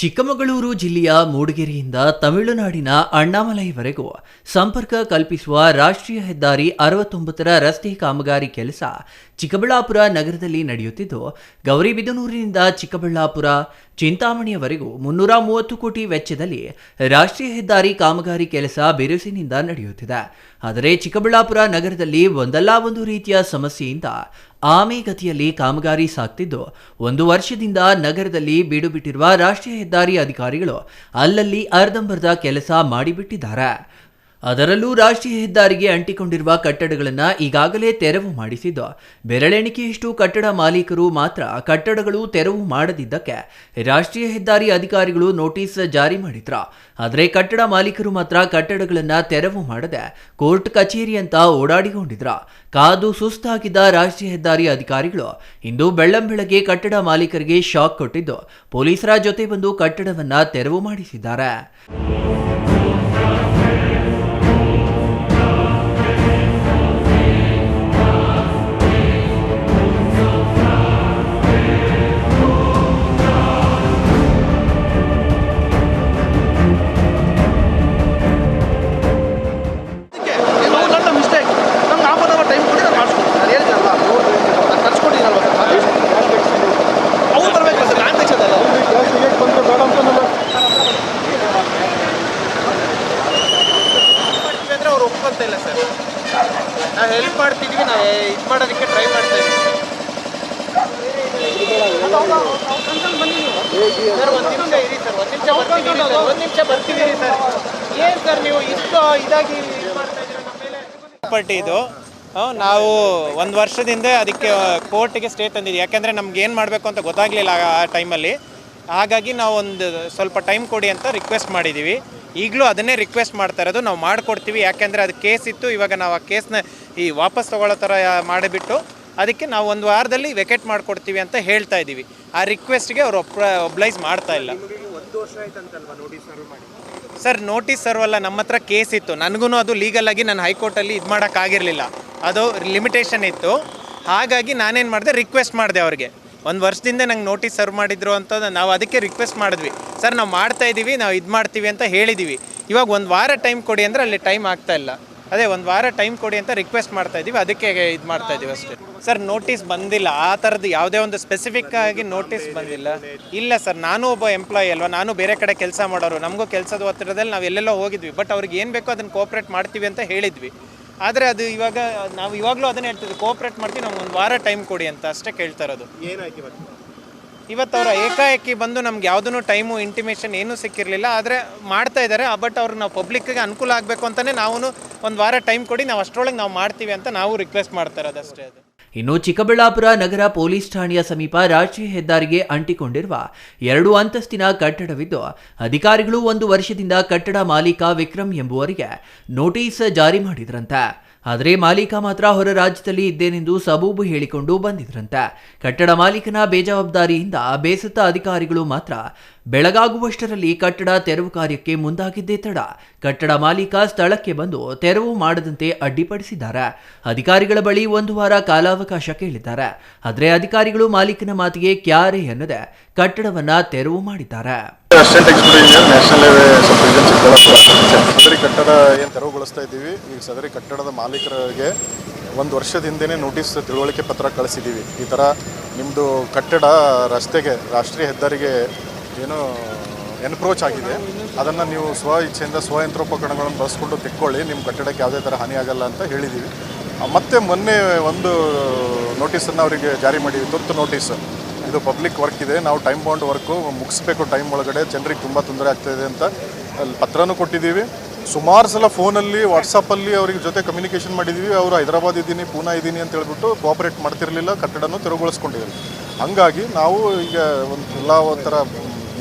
ಚಿಕ್ಕಮಗಳೂರು ಜಿಲ್ಲೆಯ ಮೂಡಿಗೆರೆಯಿಂದ ತಮಿಳುನಾಡಿನ ಅಣ್ಣಾಮಲೈವರೆಗೂ ಸಂಪರ್ಕ ಕಲ್ಪಿಸುವ ರಾಷ್ಟ್ರೀಯ ಹೆದ್ದಾರಿ ಅರವತ್ತೊಂಬತ್ತರ ರಸ್ತೆ ಕಾಮಗಾರಿ ಕೆಲಸ ಚಿಕ್ಕಬಳ್ಳಾಪುರ ನಗರದಲ್ಲಿ ನಡೆಯುತ್ತಿದ್ದು, ಗೌರಿಬಿದನೂರಿನಿಂದ ಚಿಕ್ಕಬಳ್ಳಾಪುರ ಚಿಂತಾಮಣಿಯವರೆಗೂ ಮುನ್ನೂರ ಮೂವತ್ತು ಕೋಟಿ ವೆಚ್ಚದಲ್ಲಿ ರಾಷ್ಟ್ರೀಯ ಹೆದ್ದಾರಿ ಕಾಮಗಾರಿ ಕೆಲಸ ಬಿರುಸಿನಿಂದ ನಡೆಯುತ್ತಿದೆ. ಆದರೆ ಚಿಕ್ಕಬಳ್ಳಾಪುರ ನಗರದಲ್ಲಿ ಒಂದಲ್ಲ ಒಂದು ರೀತಿಯ ಸಮಸ್ಯೆಯಿಂದ ಆಮೆಗತಿಯಲ್ಲಿ ಕಾಮಗಾರಿ ಸಾಗ್ತಿದ್ದು ಒಂದು ವರ್ಷದಿಂದ ನಗರದಲ್ಲಿ ಬೀಡುಬಿಟ್ಟಿರುವ ರಾಷ್ಟ್ರೀಯ ಹೆದ್ದಾರಿ ಅಧಿಕಾರಿಗಳು ಅಲ್ಲಲ್ಲಿ ಅರ್ಧಂಬರ್ಧ ಕೆಲಸ ಮಾಡಿಬಿಟ್ಟಿದ್ದಾರೆ. ಅದರಲ್ಲೂ ರಾಷ್ಟ್ರೀಯ ಹೆದ್ದಾರಿಗೆ ಅಂಟಿಕೊಂಡಿರುವ ಕಟ್ಟಡಗಳನ್ನು ಈಗಾಗಲೇ ತೆರವು ಮಾಡಿಸಿದ್ದು, ಬೆರಳೆಣಿಕೆಯಷ್ಟು ಕಟ್ಟಡ ಮಾಲೀಕರು ಮಾತ್ರ ಕಟ್ಟಡಗಳು ತೆರವು ಮಾಡದಿದ್ದಕ್ಕೆ ರಾಷ್ಟ್ರೀಯ ಹೆದ್ದಾರಿ ಅಧಿಕಾರಿಗಳು ನೋಟಿಸ್ ಜಾರಿ ಮಾಡಿದ್ರ. ಆದರೆ ಕಟ್ಟಡ ಮಾಲೀಕರು ಮಾತ್ರ ಕಟ್ಟಡಗಳನ್ನು ತೆರವು ಮಾಡದೆ ಕೋರ್ಟ್ ಕಚೇರಿ ಅಂತ ಓಡಾಡಿಕೊಂಡಿದ್ರ. ಕಾದು ಸುಸ್ತಾಗಿದ್ದ ರಾಷ್ಟ್ರೀಯ ಹೆದ್ದಾರಿ ಅಧಿಕಾರಿಗಳು ಇಂದು ಬೆಳ್ಳಂಬೆಳಗ್ಗೆ ಕಟ್ಟಡ ಮಾಲೀಕರಿಗೆ ಶಾಕ್ ಕೊಟ್ಟಿದ್ದು, ಪೊಲೀಸರ ಜೊತೆ ಬಂದು ಕಟ್ಟಡವನ್ನ ತೆರವು ಮಾಡಿಸಿದ್ದಾರೆ. ನಾವು ಹೆಲ್ಪ್ ಮಾಡ್ತಿದ್ವಿ, ನಾವು ಇದು ಮಾಡೋದಕ್ಕೆ ಟ್ರೈ ಮಾಡ್ತಾ ಸರ್ ಏನು ಸರ್ ನೀವು ಇಷ್ಟು ಇದಾಗಿ ಪ್ರಾಪರ್ಟಿ ಇದು. ನಾವು ಒಂದು ವರ್ಷದಿಂದ ಅದಕ್ಕೆ ಕೋರ್ಟಿಗೆ ಸ್ಟೇ ತಂದಿದ್ದೀವಿ. ಯಾಕೆಂದರೆ ನಮ್ಗೆ ಏನು ಮಾಡಬೇಕು ಅಂತ ಗೊತ್ತಾಗಲಿಲ್ಲ ಆ ಟೈಮಲ್ಲಿ ಹಾಗಾಗಿ ನಾವು ಒಂದು ಸ್ವಲ್ಪ ಟೈಮ್ ಕೊಡಿ ಅಂತ ರಿಕ್ವೆಸ್ಟ್ ಮಾಡಿದ್ದೀವಿ ಈಗಲೂ ಅದನ್ನೇ ರಿಕ್ವೆಸ್ಟ್ ಮಾಡ್ತಾ ಇರೋದು. ನಾವು ಮಾಡಿಕೊಡ್ತೀವಿ. ಯಾಕೆಂದರೆ ಅದು ಕೇಸ್ ಇತ್ತು. ಇವಾಗ ನಾವು ಆ ಕೇಸ್ನ ಈ ವಾಪಸ್ ತಗೊಳ್ಳೋ ಥರ ಮಾಡಿಬಿಟ್ಟು ಅದಕ್ಕೆ ನಾವು ಒಂದು ವಾರದಲ್ಲಿ ವೆಕೆಟ್ ಮಾಡಿಕೊಡ್ತೀವಿ ಅಂತ ಹೇಳ್ತಾ ಇದ್ದೀವಿ. ಆ ರಿಕ್ವೆಸ್ಟ್ಗೆ ಅವರು ಒಪ್ರ, ಒಬ್ಲೈಸ್ ಮಾಡ್ತಾ ಇಲ್ಲ. ಸರ್ ನೋಟಿಸ್ ಸರ್ವ್ ಅಲ್ಲ. ನಮ್ಮ ಹತ್ರ ಕೇಸ್ ಇತ್ತು. ನನಗೂ ಅದು ಲೀಗಲಾಗಿ ನಾನು ಹೈಕೋರ್ಟಲ್ಲಿ ಇದು ಮಾಡೋಕ್ಕಾಗಿರಲಿಲ್ಲ ಅದು ಲಿಮಿಟೇಷನ್ ಇತ್ತು. ಹಾಗಾಗಿ ನಾನೇನು ಮಾಡಿದೆ? ರಿಕ್ವೆಸ್ಟ್ ಮಾಡಿದೆ ಅವ್ರಿಗೆ. ಒಂದು ವರ್ಷದಿಂದ ನಂಗೆ ನೋಟಿಸ್ ಸರ್ವ್ ಮಾಡಿದ್ರು ಅಂತ ನಾವು ಅದಕ್ಕೆ ರಿಕ್ವೆಸ್ಟ್ ಮಾಡಿದ್ವಿ. ಸರ್, ನಾವು ಮಾಡ್ತಾ ಇದ್ದೀವಿ ನಾವು ಇದು ಮಾಡ್ತೀವಿ ಅಂತ ಹೇಳಿದ್ದೀವಿ ಇವಾಗ ಒಂದು ವಾರ ಟೈಮ್ ಕೊಡಿ ಅಂದರೆ ಅಲ್ಲಿ ಟೈಮ್ ಆಗ್ತಾ ಇಲ್ಲ. ಅದೇ, ಒಂದು ವಾರ ಟೈಮ್ ಕೊಡಿ ಅಂತ ರಿಕ್ವೆಸ್ಟ್ ಮಾಡ್ತಾ ಇದ್ದೀವಿ ಅದಕ್ಕೆ ಇದು ಮಾಡ್ತಾ ಇದ್ದೀವಿ ಅಷ್ಟೇ. ಸರ್ ನೋಟಿಸ್ ಬಂದಿಲ್ಲ. ಆ ಥರದ್ದು ಯಾವುದೇ ಒಂದು ಸ್ಪೆಸಿಫಿಕ್ ಆಗಿ ನೋಟಿಸ್ ಬಂದಿಲ್ಲ. ಇಲ್ಲ ಸರ್, ನಾನು ಒಬ್ಬ ಎಂಪ್ಲಾಯಿ ಅಲ್ವಾ? ನಾನು ಬೇರೆ ಕಡೆ ಕೆಲಸ ಮಾಡೋರು. ನಮಗೂ ಕೆಲಸದ ಒತ್ತಡದಲ್ಲಿ ನಾವು ಎಲ್ಲೆಲ್ಲೋ ಹೋಗಿದ್ವಿ. ಬಟ್ ಅವ್ರಿಗೆ ಏನು ಬೇಕೋ ಅದನ್ನು ಕೋಪ್ರೇಟ್ ಮಾಡ್ತೀವಿ ಅಂತ ಹೇಳಿದ್ವಿ. ಆದರೆ ಅದು ಇವಾಗ ನಾವು ಇವಾಗಲೂ ಅದನ್ನೇ ಹೇಳ್ತಿದ್ವಿ ಕೋಪ್ರೇಟ್ ಮಾಡ್ತೀವಿ ನಮ್ಗೆ ಒಂದು ವಾರ ಟೈಮ್ ಕೊಡಿ ಅಂತ ಅಷ್ಟೇ ಕೇಳ್ತಾ ಇರೋದು. ಇವತ್ತು? ಅವರ ಏಕಾಏಕಿ ಬಂದು ನಮ್ಗೆ ಯಾವುದೂ ಟೈಮು ಇಂಟಿಮೇಷನ್ ಏನೂ ಸಿಕ್ಕಿರಲಿಲ್ಲ ಆದರೆ ಮಾಡ್ತಾ ಇದ್ದಾರೆ ಬಟ್ ಅವ್ರು ನಾವು ಪಬ್ಲಿಕ್ಗೆ ಅನುಕೂಲ ಆಗಬೇಕು ಅಂತಲೇ ನಾವು ಒಂದು ವಾರ ಟೈಮ್ ಕೊಡಿ ನಾವು ಅಷ್ಟರೊಳಗೆ ನಾವು ಮಾಡ್ತೀವಿ ಅಂತ ನಾವು ರಿಕ್ವೆಸ್ಟ್ ಮಾಡ್ತಾ ಇರೋದು ಅಷ್ಟೇ ಅದು. ಇನ್ನು ಚಿಕ್ಕಬಳ್ಳಾಪುರ ನಗರ ಪೊಲೀಸ್ ಠಾಣೆಯ ಸಮೀಪ ರಾಷ್ಟ್ರೀಯ ಹೆದ್ದಾರಿಗೆ ಅಂಟಿಕೊಂಡಿರುವ ಎರಡು ಅಂತಸ್ತಿನ ಕಟ್ಟಡವಿದ್ದು, ಅಧಿಕಾರಿಗಳು ಒಂದು ವರ್ಷದಿಂದ ಕಟ್ಟಡ ಮಾಲೀಕ ವಿಕ್ರಮ್ ಎಂಬುವರಿಗೆ ನೋಟಿಸ್ ಜಾರಿ ಮಾಡಿದ್ರಂತೆ. ಆದರೆ ಮಾಲೀಕ ಮಾತ್ರ ಹೊರ ರಾಜ್ಯದಲ್ಲಿ ಇದ್ದೇನೆಂದು ಸಬೂಬು ಹೇಳಿಕೊಂಡು ಬಂದಿದ್ರಂತೆ. ಕಟ್ಟಡ ಮಾಲೀಕನ ಬೇಜವಾಬ್ದಾರಿಯಿಂದ ಬೇಸತ್ತ ಅಧಿಕಾರಿಗಳು ಮಾತ್ರ ಬೆಳಗಾಗುವಷ್ಟರಲ್ಲಿ ಕಟ್ಟಡ ತೆರವು ಕಾರ್ಯಕ್ಕೆ ಮುಂದಾಗಿದ್ದೇ ತಡ. ಕಟ್ಟಡ ಮಾಲೀಕ ಸ್ಥಳಕ್ಕೆ ಬಂದು ತೆರವು ಮಾಡದಂತೆ ಅಡ್ಡಿಪಡಿಸಿದ್ದಾರೆ. ಅಧಿಕಾರಿಗಳ ಬಳಿ ಒಂದು ವಾರ ಕಾಲಾವಕಾಶ ಕೇಳಿದ್ದಾರೆ. ಆದರೆ ಅಧಿಕಾರಿಗಳು ಮಾಲೀಕನ ಮಾತಿಗೆ ಕ್ಯಾರೆ ಎನ್ನದೆ ಕಟ್ಟಡವನ್ನ ತೆರವು ಮಾಡಿದ್ದಾರೆ. ಸದರಿ ಕಟ್ಟಡ ಏನು ತೆರವುಗೊಳಿಸ್ತಾ ಇದ್ದೀವಿ? ಈಗ ಸದರಿ ಕಟ್ಟಡದ ಮಾಲೀಕರಿಗೆ ಒಂದು ವರ್ಷದ ನೋಟಿಸ್ ತಿಳುವಳಿಕೆ ಪತ್ರ ಕಳಿಸಿದ್ದೀವಿ ಈ ಥರ ನಿಮ್ಮದು ಕಟ್ಟಡ ರಸ್ತೆಗೆ, ರಾಷ್ಟ್ರೀಯ ಹೆದ್ದಾರಿಗೆ ಏನು ಎನ್ಕ್ರೋಚ್ ಆಗಿದೆ. ಅದನ್ನು ನೀವು ಸ್ವ ಇಚ್ಛೆಯಿಂದ ಸ್ವ ಯಂತ್ರೋಪಕರಣಗಳನ್ನು ಬಳಸ್ಕೊಂಡು ತೆಕ್ಕೊಳ್ಳಿ. ನಿಮ್ಮ ಕಟ್ಟಡಕ್ಕೆ ಯಾವುದೇ ಥರ ಹಾನಿಯಾಗಲ್ಲ ಅಂತ ಹೇಳಿದ್ದೀವಿ ಮತ್ತೆ ಮೊನ್ನೆ ಒಂದು ನೋಟಿಸನ್ನು ಅವರಿಗೆ ಜಾರಿ ಮಾಡಿ ತುರ್ತು ನೋಟಿಸ್ ಇದು ಪಬ್ಲಿಕ್ ವರ್ಕ್ ಇದೆ. ನಾವು ಟೈಮ್ ಬೌಂಡ್ ವರ್ಕು ಮುಗಿಸ್ಬೇಕು ಟೈಮ್ ಒಳಗಡೆ. ಜನರಿಗೆ ತುಂಬ ತೊಂದರೆ ಆಗ್ತಾಯಿದೆ ಅಂತ ಅಲ್ಲಿ ಪತ್ರನೂ ಕೊಟ್ಟಿದ್ದೀವಿ. ಸುಮಾರು ಸಲ ಫೋನಲ್ಲಿ ವಾಟ್ಸಪ್ಪಲ್ಲಿ ಅವ್ರಿಗೆ ಜೊತೆ ಕಮ್ಯುನಿಕೇಷನ್ ಮಾಡಿದ್ದೀವಿ ಅವರು ಹೈದರಾಬಾದ್ ಇದ್ದೀನಿ, ಪೂನಾ ಇದ್ದೀನಿ ಅಂತ ಹೇಳ್ಬಿಟ್ಟು ಕೋಆಪರೇಟ್ ಮಾಡ್ತಿರಲಿಲ್ಲ. ಕಟ್ಟಡನೂ ತೆರವುಗೊಳಿಸ್ಕೊಂಡಿದ್ದಾರೆ. ಹಂಗಾಗಿ ನಾವು ಈಗ ಒಂದು ಎಲ್ಲ ಒಂಥರ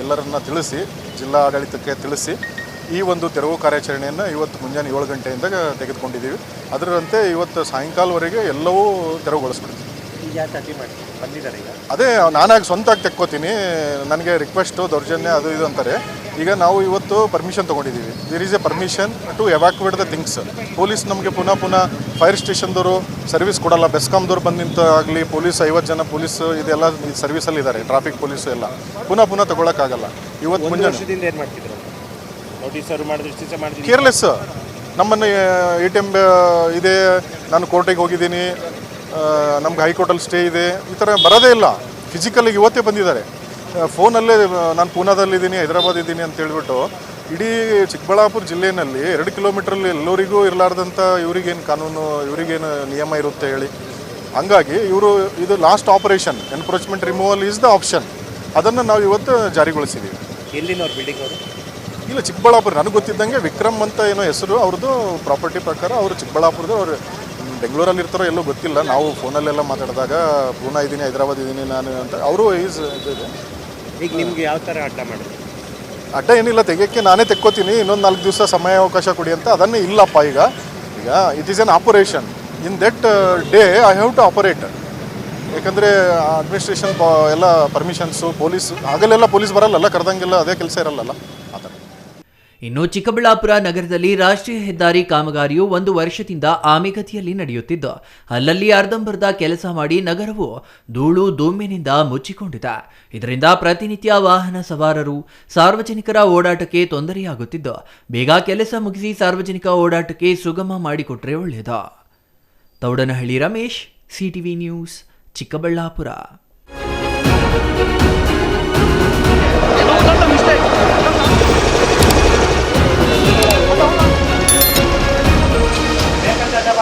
ಎಲ್ಲರನ್ನ ತಿಳಿಸಿ ಜಿಲ್ಲಾ ಆಡಳಿತಕ್ಕೆ ತಿಳಿಸಿ ಈ ಒಂದು ತೆರವು ಕಾರ್ಯಾಚರಣೆಯನ್ನು ಇವತ್ತು ಮುಂಜಾನೆ ಏಳು ಗಂಟೆಯಿಂದ ತೆಗೆದುಕೊಂಡಿದ್ದೀವಿ. ಅದರಂತೆ ಇವತ್ತು ಸಾಯಂಕಾಲವರೆಗೆ ಎಲ್ಲವೂ ತೆರವುಗೊಳಿಸ್ಬಿಡ್ತೀವಿ. ಅದೇ ನಾನಾಗಿ ಸ್ವಂತಾಗಿ ತೆಕ್ಕೋತೀನಿ. ನನಗೆ ರಿಕ್ವೆಸ್ಟು ದೌರ್ಜನ್ಯ ಅದು ಇದು ಅಂತಾರೆ. ಈಗ ನಾವು ಇವತ್ತು ಪರ್ಮಿಷನ್ ತೊಗೊಂಡಿದ್ದೀವಿ. There is a permission to evacuate the things police ನಮಗೆ ಪುನಃ ಪುನಃ ಫೈರ್ ಸ್ಟೇಷನ್ದವರು ಸರ್ವಿಸ್ ಕೊಡಲ್ಲ. ಬೆಸ್ಕಾಮ್ದವ್ರು ಬಂದು ನಿಂತ ಆಗಲಿ ಪೊಲೀಸ್ ಐವತ್ತು ಜನ ಪೊಲೀಸ್ ಇದೆಲ್ಲ ಸರ್ವಿಸಲ್ಲಿ ಇದ್ದಾರೆ ಟ್ರಾಫಿಕ್ ಪೊಲೀಸು ಎಲ್ಲ. ಪುನಃ ಪುನಃ ತೊಗೊಳಕ್ಕಾಗಲ್ಲ ಇವತ್ತು ಮುಂಜಾನೆ. ಕೇರ್ಲೆಸ್ ನಮ್ಮನ್ನು ಎ ಟಿ ಎಂ ಇದೆ. ನಾನು ಕೋರ್ಟಿಗೆ ಹೋಗಿದ್ದೀನಿ. ನಮ್ಗೆ ಹೈಕೋರ್ಟಲ್ಲಿ ಸ್ಟೇ ಇದೆ. ಈ ಥರ ಬರೋದೇ ಇಲ್ಲ. ಫಿಸಿಕಲಿಗೆ ಇವತ್ತೇ ಬಂದಿದ್ದಾರೆ. ಫೋನಲ್ಲೇ ನಾನು ಪೂನಾದಲ್ಲಿದ್ದೀನಿ ಹೈದರಾಬಾದ್ ಇದ್ದೀನಿ ಅಂತ ಹೇಳ್ಬಿಟ್ಟು ಇಡೀ ಚಿಕ್ಕಬಳ್ಳಾಪುರ ಜಿಲ್ಲೆಯಲ್ಲಿ ಎರಡು ಕಿಲೋಮೀಟ್ರಲ್ಲಿ ಎಲ್ಲರಿಗೂ ಇರಲಾರ್ದಂಥ ಇವರಿಗೇನು ಕಾನೂನು ಇವರಿಗೇನು ನಿಯಮ ಇರುತ್ತೆ ಹೇಳಿ. ಹಂಗಾಗಿ ಇವರು ಇದು last operation encroachment removal is the option ಅದನ್ನು ನಾವು ಇವತ್ತು ಜಾರಿಗೊಳಿಸಿದ್ದೀವಿ ಎಲ್ಲಿನವ್ರು ಬಿಲ್ಡಿಂಗ್ ಅವರು? ಇಲ್ಲ ಚಿಕ್ಕಬಳ್ಳಾಪುರ ನನಗೆ ಗೊತ್ತಿದ್ದಂಗೆ ವಿಕ್ರಮ್ ಅಂತ ಏನೋ ಹೆಸರು ಅವ್ರದ್ದು ಪ್ರಾಪರ್ಟಿ ಪ್ರಕಾರ ಅವರು ಚಿಕ್ಕಬಳ್ಳಾಪುರದ ಅವರು ಬೆಂಗಳೂರಲ್ಲಿ ಇರ್ತಾರೋ ಎಲ್ಲೋ ಗೊತ್ತಿಲ್ಲ. ನಾವು ಫೋನಲ್ಲೆಲ್ಲ ಮಾತಾಡಿದಾಗ ಪೂನಾ ಇದ್ದೀನಿ ಹೈದರಾಬಾದ್ ಇದ್ದೀನಿ ನಾನು ಅಂತ ಅವರು ಈಸ್ ಇದೆ. ಈಗ ನಿಮ್ಗೆ ಯಾವ ಥರ ಅಡ್ಡ ಮಾಡಿದ್ರು? ಅಡ್ಡ ಏನಿಲ್ಲ, ತೆಗಿಯೋಕ್ಕೆ ನಾನೇ ತೆಕ್ಕೋತೀನಿ. ಇನ್ನೊಂದು ನಾಲ್ಕು ದಿವಸ ಸಮಯ ಅವಕಾಶ ಕೊಡಿ ಅಂತ. ಅದನ್ನೇ ಇಲ್ಲಪ್ಪ ಈಗ. ಈಗ it is an operation in that day I have to operate ಯಾಕಂದರೆ ಅಡ್ಮಿನಿಸ್ಟ್ರೇಷನ್ ಎಲ್ಲ ಪರ್ಮಿಷನ್ಸು ಪೊಲೀಸ್ ಆಗಲೆಲ್ಲ ಪೊಲೀಸ್ ಬರಲ್ಲಲ್ಲ ಕರೆದಂಗೆಲ್ಲ ಅದೇ ಕೆಲಸ ಇರಲ್ಲಲ್ಲ. ಇನ್ನು ಚಿಕ್ಕಬಳ್ಳಾಪುರ ನಗರದಲ್ಲಿ ರಾಷ್ಟ್ರೀಯ ಹೆದ್ದಾರಿ ಕಾಮಗಾರಿಯು ಒಂದು ವರ್ಷದಿಂದ ಆಮೆಗತಿಯಲ್ಲಿ ನಡೆಯುತ್ತಿದ್ದು, ಅಲ್ಲಲ್ಲಿ ಅರ್ಧಂಬರ್ಧ ಕೆಲಸ ಮಾಡಿ ನಗರವು ಧೂಳು ಧೂಮಿನಿಂದ ಮುಚ್ಚಿಕೊಂಡಿದೆ. ಇದರಿಂದ ಪ್ರತಿನಿತ್ಯ ವಾಹನ ಸವಾರರು ಸಾರ್ವಜನಿಕರ ಓಡಾಟಕ್ಕೆ ತೊಂದರೆಯಾಗುತ್ತಿದ್ದು, ಬೇಗ ಕೆಲಸ ಮುಗಿಸಿ ಸಾರ್ವಜನಿಕ ಓಡಾಟಕ್ಕೆ ಸುಗಮ ಮಾಡಿಕೊಟ್ರೆ ಒಳ್ಳೆಯದು. Thoudanahalli Ramesh, CTV news, Chikkaballapur.